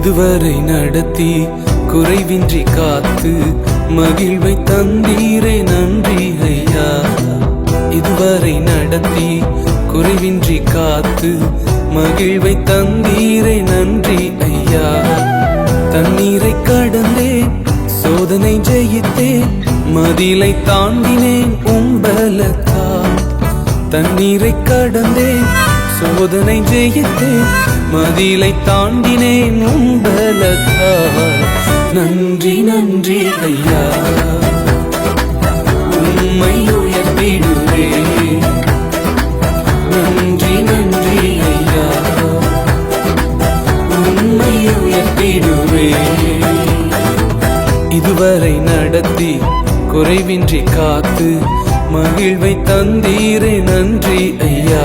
இதுவரை நடத்தி குறைவின்றி காத்து மகிழ்வை தந்தீரே நன்றி ஐயா. இதுவரை நடத்தி குறைவின்றி காத்து மகிழ்வை தந்தீரே நன்றி ஐயா. தண்ணீரை கடந்தேன் சோதனை ஜெயித்தேன் மதிலை தாண்டினேன் உம்பலத்தால் தண்ணீரை கடந்தேன் சோதனை ஜெயித்தேன் மதிலை தாண்டினேன் உம்பலத்தால் நன்றி நன்றி ஐயா. உம்மை உயர்த்திடுவே நன்றி நன்றி ஐயா. உம்மை உயர்த்திடுவே இதுவரை நடத்தி குறைவின்றி காத்து மகிழ்வை தந்தீரே நன்றி ஐயா.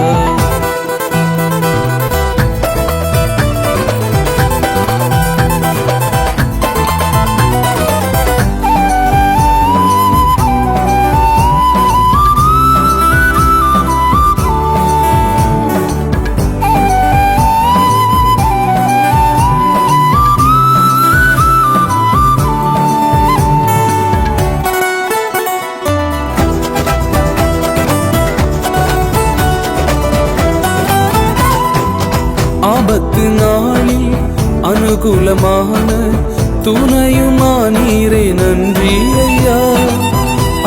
அனுகூலமான துணையுமா நீரே நன்றி ஐயா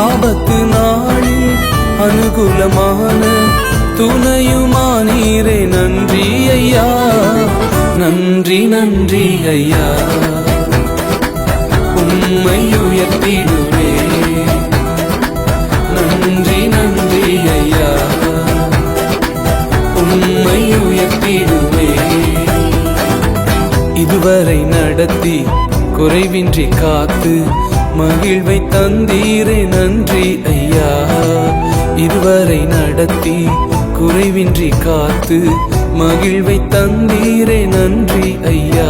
ஆபத்து நாளில் அனுகூலமான துணையுமா நீரே நன்றி ஐயா நன்றி நன்றி ஐயா உம்மை உயர்த்திடுவே. நன்றி நன்றி ஐயா உம்மை உயர்த்திடுவே. வரை நடத்தி குறைவின்றி காத்து மகிழ்வை தந்தீரே நன்றி ஐயா. இருவரை நடத்தி குறைவின்றி காத்து மகிழ்வை தந்தீரே நன்றி ஐயா.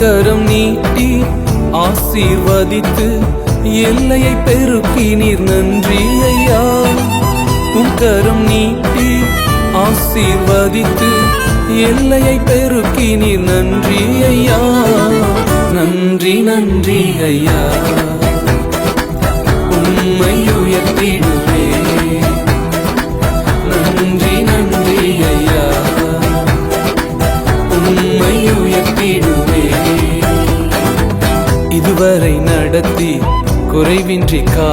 கரம் நீட்டி ஆசீர்வதித்து எல்லையை பெருக்கி நீர் நன்றி ஐயா. உம் கரம் நீட்டி ஆசீர்வதித்து எல்லையை பெருக்கினீர் நன்றி ஐயா. நன்றி நன்றி ஐயா.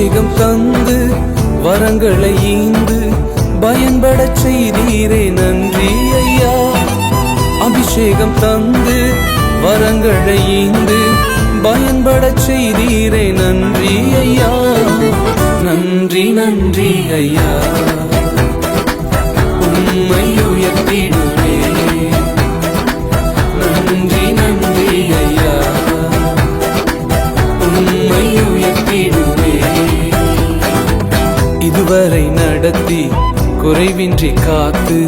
விவேகம் தந்து வரங்களை ஈந்து பயன்பட செய்தீரே நன்றி ஐயா. அபிஷேகம் தந்து வரங்களை ஈந்து பயன்பட செய்தீரே நன்றி ஐயா. நன்றி நன்றி ஐயா. அவரை நடத்தி குறைவின்றி காத்து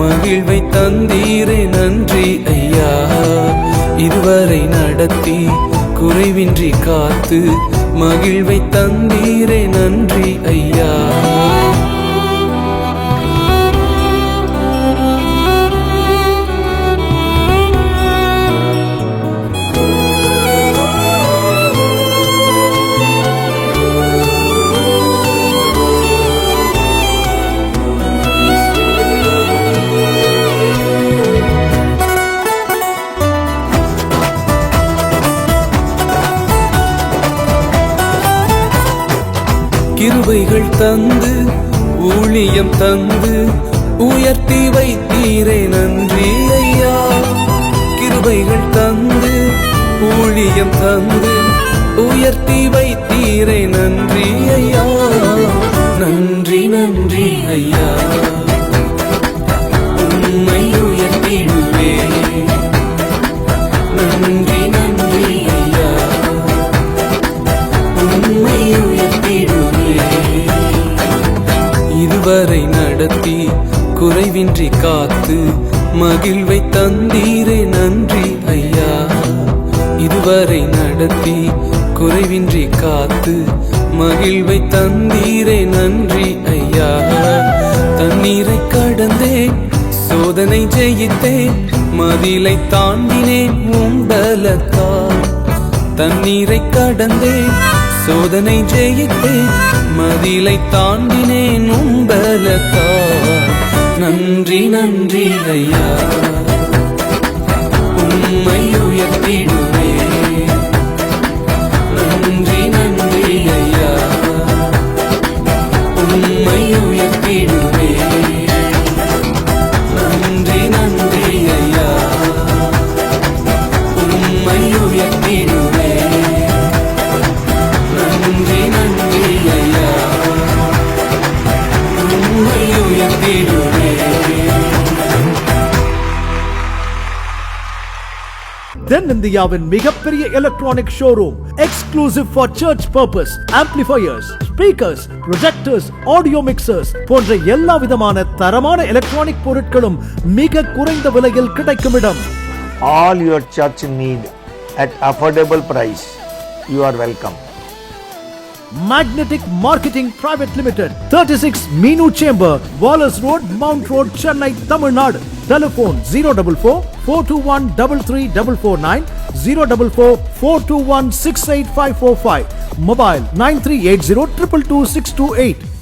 மகிழ்வை தந்தீரே நன்றி ஐயா. இதுவரை நடத்தி குறைவின்றி காத்து மகிழ்வை தந்தீரே நன்றி கிருபைகள் தந்து ஊழியம் தந்து உயர்த்தி வைத்தீரே நன்றி ஐயா. கிருபைகள் தந்து ஊழியம் தந்து உயர்த்தி வைத்தீரே நன்றி ஐயா. நன்றி நன்றி ஐயா. அவரை நடத்தி குறைவின்றி காத்து மகிழ்வை தந்தீரே நன்றி ஐயா. இதுவரை நடத்தி குறைவின்றி காத்து மகிழ்வை தந்தீரே நன்றி ஐயா. தண்ணீரை கடந்தேன் சோதனை ஜெயித்தேன் மதிலை தாண்டினேன் உம்பலத்தால் தண்ணீரை கடந்தேன் சோதனை ஜெயித்தேன் மதிலை தாண்டினேன் உம்பலத்தால் நன்றி நன்றி ஐயா. உம்மை உயர்த்திடுவே நன்றி நன்றி ஐயா. உம்மை உயர்த்திடுவே உம்மை உயர்த்திடுவே தென்னிந்தியாவின் மிகப்பெரிய electronic showroom exclusive for church purpose amplifiers speakers projectors audio mixers போன்ற எல்லா விதமான தரமான எலக்ட்ரானிக் பொருட்களும் மிக குறைந்த விலையில் கிடைக்கும் இடம் all your church need at affordable price You are welcome Magnetic Marketing Private Limited, 36 Meenu Chamber, Wallace Road, Mount Road, Chennai, Tamil Nadu. Telephone 044 421 33449 044 421 68545. Mobile 9380 222 628.